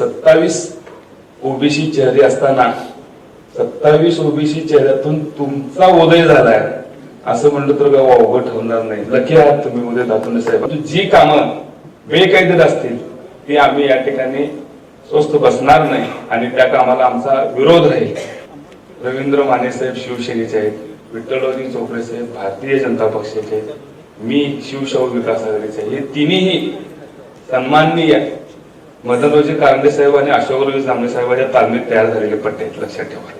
सत्तावीस ओबीसी चेहरे असताना सत्तावीस ओबीसी चेहऱ्यातून तुमचा उदय झालाय. असं म्हणलं तर गाव अवघड ठरणार नाही. लकी आहात तुम्ही उदय दातुंडे साहेब. जी कामं बेकायदेत असतील ती आम्ही या ठिकाणी स्वस्त बसणार नाही आणि त्या कामाला आमचा विरोध राहील. रवींद्र माने साहेब शिवसेनेचे आहेत विठ्ठलरावजी चोपडे साहेब भारतीय जनता पक्षाचे आहेत मी शिवशाहू विकास आघाडीचे हे तिन्ही सन्माननीय मदनरावजी कारंडे साहेब आणि अशोक जांभळे साहेबांच्या तालमीत तयार झालेले पट्टे लक्षात ठेवा.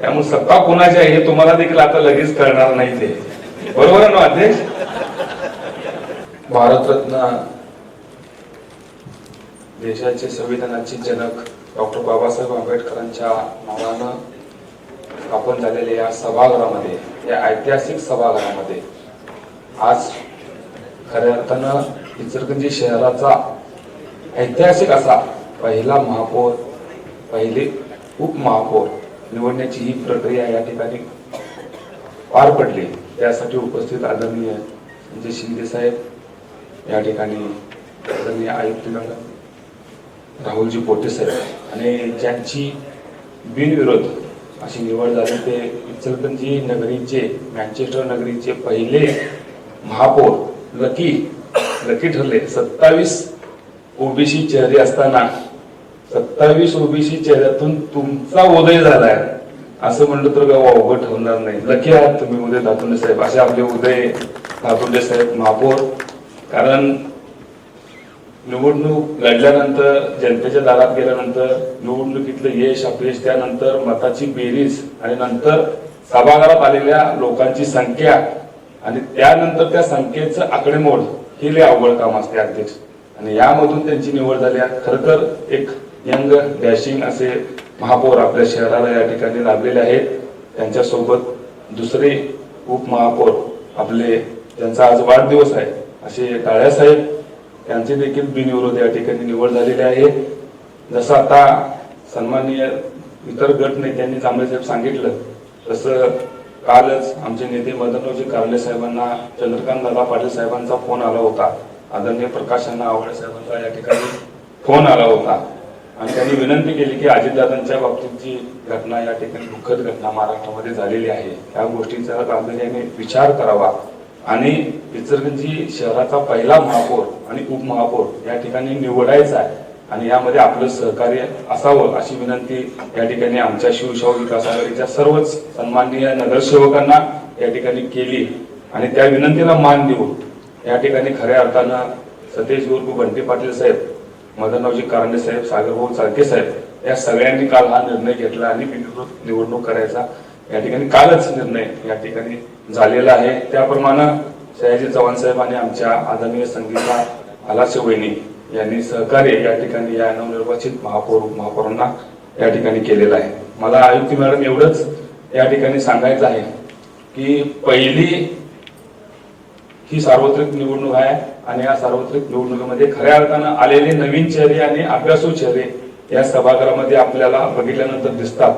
त्यामुळे सत्ता कोणाची आहे हे तुम्हाला देखील आता लगेच कळणार नाही ते. बरोबर आहे ना अध्यक्ष? भारतरत्न देशाचे संविधानाचे जनक डॉक्टर बाबासाहेब आंबेडकरांच्या नावानं स्थापन झालेल्या या सभागृहामध्ये या ऐतिहासिक सभागृहामध्ये आज खऱ्या अर्थानं इचलकरंजी शहराचा ऐतिहासिक असा पहिला महापौर पहिले उपमहापौर निवडण्याची ही प्रक्रिया या ठिकाणी पार पडली. त्यासाठी उपस्थित आदरणीय संजय शिंदे साहेब या ठिकाणी आदरणीय आयुक्त मॅडम राहुलजी पोटे साहेब आणि ज्यांची बिनविरोध अशी निवड झाली ते इचलकंजी नगरीचे मँचेस्टर नगरीचे पहिले महापौर लकी लकी ठरले सत्तावीस ओबीसी चेहरे असताना सत्तावीस ओबीसी चेहऱ्यातून तुमचा उदय झालाय. असं म्हणलं तर गाव अवघड ठरणार नाही. लकी आहात तुम्ही उदय धातुंडे साहेब. असे आपले उदय धातुंडे साहेब महापौर. कारण निवडणूक लढल्यानंतर जनतेच्या दारात गेल्यानंतर निवडणुकीतलं यश अपयश त्यानंतर मताची बेरीज आणि नंतर सभागृहात आलेल्या लोकांची संख्या आणि त्यानंतर त्या संख्येचं आकडेमोड हे लय अवघड काम असते अध्यक्ष आणि यामधून त्यांची निवड झाली आहे. खरं तर एक यंग डॅशिंग असे महापौर आपल्या शहराला या ठिकाणी लाभलेले आहेत. त्यांच्यासोबत दुसरे उपमहापौर आपले त्यांचा आज वाढदिवस आहे असे काळ्यासाहेब त्यांचे देखील बिनविरोध या ठिकाणी निवड झालेली आहे. जसं आता सन्माननीय इतर गट नेत्यांनी जांभळे साहेब सांगितलं तसं कालच आमचे नेते मदनरावजी कारले साहेबांना चंद्रकांत दादा पाटील साहेबांचा फोन आला होता. आदरणीय प्रकाशांना अण्णा साहेबांचा या ठिकाणी फोन आला होता. आणि त्यांनी विनंती केली की अजितदादांच्या बाबतीतची घटना या ठिकाणी दुःखद घटना महाराष्ट्रामध्ये झालेली आहे या गोष्टीचा गांभीर्याने विचार करावा. आणि इचलकरंजी शहराचा पहिला महापौर आणि उपमहापौर या ठिकाणी निवडायचा आहे. आणि यामध्ये आपलं सहकार्य असावं अशी विनंती या ठिकाणी आमच्या शिवशाहू विकास आघाडीच्या सर्वच सन्माननीय नगरसेवकांना या ठिकाणी केली. आणि त्या विनंतीला मान देऊन या ठिकाणी खऱ्या अर्थानं सतीश गुरु बंटी पाटील साहेब मदनरावजी कारंडे साहेब सागरभाऊ चाळके साहेब या सगळ्यांनी काल हा निर्णय घेतला आणि बिनविरोध निवडणूक करायचा. या ठिकाणी कालच निर्णय या ठिकाणी झालेला आहे. त्याप्रमाणे सयाजी चव्हाण साहेब आणि आमच्या आदरणीय संगीता आलाचे वहिनी यांनी सहकार्य या ठिकाणी या नवनिर्वाचित महापौर महापौरांना या ठिकाणी केलेलं आहे. मला आयुक्त मॅडम एवढंच या ठिकाणी सांगायचं आहे की पहिली ही सार्वत्रिक निवडणूक आहे आणि या सार्वत्रिक निवडणुकीमध्ये खऱ्या अर्थानं आलेले नवीन चेहरे आणि अभ्यासू चेहरे या सभागृहामध्ये आपल्याला बघितल्यानंतर दिसतात.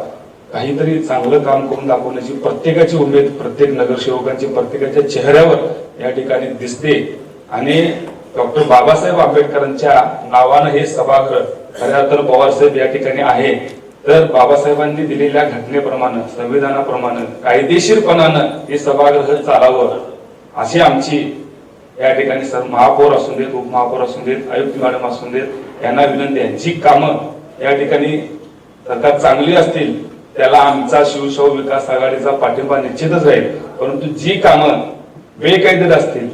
काहीतरी चांगलं काम करून दाखवण्याची प्रत्येकाची उमेद प्रत्येक नगरसेवकांची प्रत्येकाच्या चेहऱ्यावर या ठिकाणी दिसते. आणि डॉक्टर बाबासाहेब आंबेडकरांच्या नावानं हे सभागृह खऱ्या अर्थानं पवारसाहेब या ठिकाणी आहे. तर बाबासाहेबांनी दिलेल्या घटनेप्रमाणे संविधानाप्रमाणे कायदेशीरपणानं हे सभागृह चालावं. अशी आमची या ठिकाणी सर महापौर असून देत उपमहापौर असून देत आयुक्त मॅडम असून देत यांना विनंती आहे जी कामं या ठिकाणी सरकार चांगली असतील त्याला आमचा शिवशाहू विकास आघाडीचा पाठिंबा निश्चितच राहील. परंतु जी कामं बेकायदेत असतील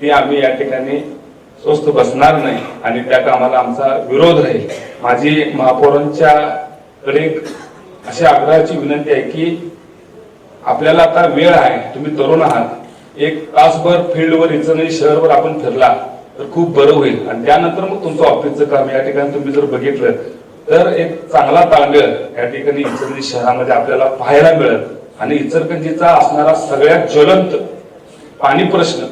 ती आम्ही या ठिकाणी स्वस्त बसणार नाही आणि त्या कामाला आमचा विरोध राहील. माझी महापौरांच्या कडे अशी आग्रहाची विनंती आहे की आपल्याला आता वेळ आहे तुम्ही तरुण आहात एक तासभर फील्डवर इचलकरंजी शहरवर आपण फिरला तर खूप बरं होईल. आणि त्यानंतर मग तुमचं ऑफिसचं काम या ठिकाणी तुम्ही जर बघितलं तर एक चांगला तांगळ या ठिकाणी इचलकरंजी शहरामध्ये आपल्याला पाहायला मिळत आणि इचलकरंजीचा असणारा सगळ्यात ज्वलंत पाणी प्रश्न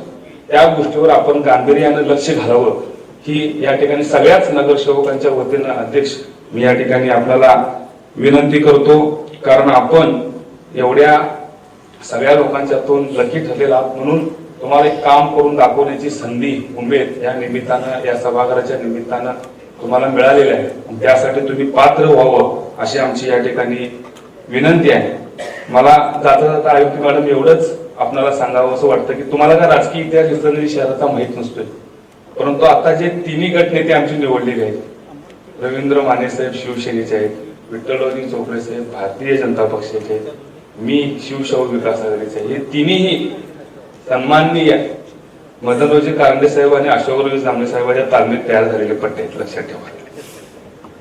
त्या गोष्टीवर आपण गांभीर्यानं लक्ष घालावं. ही या ठिकाणी सगळ्याच नगरसेवकांच्या वतीनं अध्यक्ष मी या ठिकाणी आपल्याला विनंती करतो कारण आपण एवढ्या सगळ्या लोकांच्यातून लकी ठरलेला म्हणून तुम्हाला एक काम करून दाखवण्याची संधी उमेद या निमित्तानं या सभागृहाच्या निमित्तानं तुम्हाला मिळालेलं आहे. त्यासाठी तुम्ही पात्र व्हावं अशी आमची या ठिकाणी विनंती आहे. मला जाता जाता आयुक्त मॅडम एवढंच आपल्याला सांगावं असं वाटतं की तुम्हाला काय राजकीय इतिहास इचलकरंजी शहराचा माहीत नसतोय? परंतु आता जे तिन्ही गटनेते आमचे निवडलेले आहेत रवींद्र माने साहेब शिवसेनेचे आहेत विठ्ठलरावजी चोपडे साहेब भारतीय जनता पक्षाचे आहेत मी शिवशाहू विकास आघाडीचे आहे. हे तिन्ही सन्माननीय मदनरावजी कारंडे साहेब आणि अशोकरावजी जांभे साहेबांच्या तालमीत तयार झालेले पट्टे आहेत लक्षात ठेवा.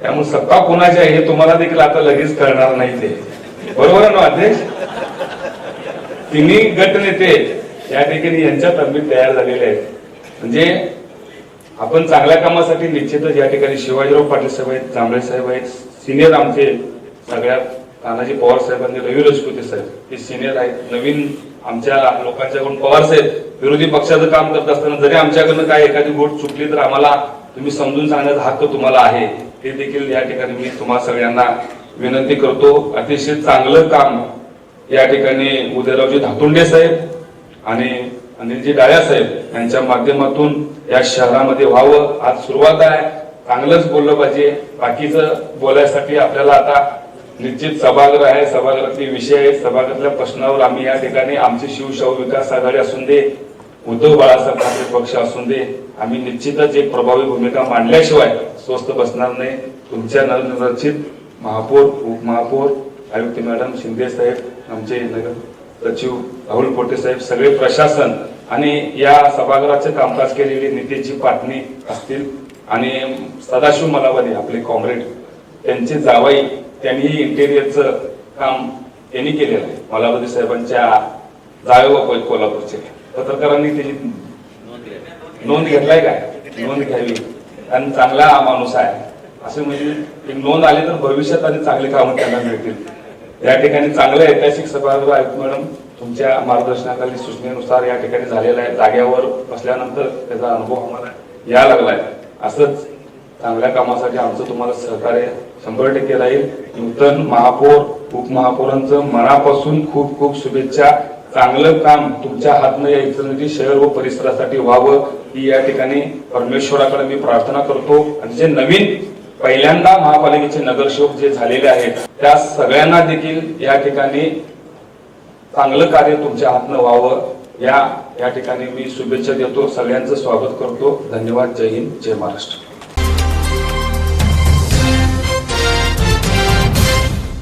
त्यामुळे सत्ता कोणाची आहे हे तुम्हाला देखील आता लगेच कळणार नाही ते. बरोबर आहे ना अध्यक्ष? तिन्ही गटनेते या ठिकाणी यांच्या तालमीत तयार झालेले आहेत. म्हणजे आपण चांगल्या कामासाठी निश्चितच या ठिकाणी शिवाजीराव पाटील साहेब आहेत जांभळे साहेब आहेत सिनियर आमचे सगळ्यात तानाजी पवार साहेबांनी रवी राजपुते साहेब हे सिनियर आहेत नवीन आमच्या लोकांच्याकडून पवार साहेब विरोधी पक्षाचं काम करत असताना जरी आमच्याकडनं काय एखादी गोष्ट चुकली तर आम्हाला तुम्ही समजून सांगण्याचा हक्क तुम्हाला आहे. हे देखील या ठिकाणी मी तुम्हा सगळ्यांना विनंती करतो. अतिशय चांगलं काम या ठिकाणी उदयरावजी धातुंडे साहेब आणि अनिलजी डाया साहेब यांच्या माध्यमातून या शहरामध्ये व्हावं. आज सुरुवात आहे. चांगलंच बोललं पाहिजे. बाकीचं बोलायसाठी आपल्याला आता निश्चित सभागृह आहे सभागृहातले विषय आहेत सभागृहातल्या प्रश्नावर आम्ही या ठिकाणी आमचे शिवशाहू विकास आघाडी असून दे उद्धव बाळासाहेब ठाकरे पक्ष असून दे आम्ही निश्चितच एक प्रभावी भूमिका मांडल्याशिवाय स्वस्त बसणार नाही. तुमच्या नवनिर्वाचित महापौर उपमहापौर आयुक्त मॅडम शिंदे साहेब आमचे नगर सचिव राहुल पोटे साहेब सगळे प्रशासन आणि या सभागृहाचे कामकाज केलेली नितीनजी पाटणी असतील आणि सदाशिव मलावादी आपले कॉम्रेड त्यांचे जावाई त्यांनीही इंटेरियरचं काम त्यांनी केलेलं आहे. मलापती साहेबांच्या जावे कोल्हापूरचे. पत्रकारांनी त्याची नोंद घेतलाय काय नोंद घ्यावी. आणि चांगला हा माणूस आहे. असं म्हणजे एक नोंद आली तर भविष्यात आणि चांगली कामं त्यांना मिळतील. या ठिकाणी चांगलं ऐतिहासिक सभागृह आहेत मॅडम. तुमच्या मार्गदर्शनाखाली सूचनेनुसार या ठिकाणी झालेला आहे. जाग्यावर बसल्यानंतर त्याचा अनुभव आम्हाला या लागलाय. असंच चांगल्या कामासाठी आमचं तुम्हाला सहकार्य शंभर टक्के राहील. नूतन महापौर उपमहापौरांचं मनापासून खूप खूप शुभेच्छा. चांगलं काम तुमच्या हातनं या इचलकरंजी शहर व परिसरासाठी व्हावं ही या ठिकाणी परमेश्वराकडे मी प्रार्थना करतो. आणि जे नवीन पहिल्यांदा महापालिकेचे नगरसेवक जे झालेले आहेत त्या सगळ्यांना देखील या ठिकाणी चांगलं कार्य तुमच्या हातनं व्हावं. या या ठिकाणी मी शुभेच्छा देतो. सगळ्यांचं स्वागत करतो. धन्यवाद. जय हिंद. जय महाराष्ट्र.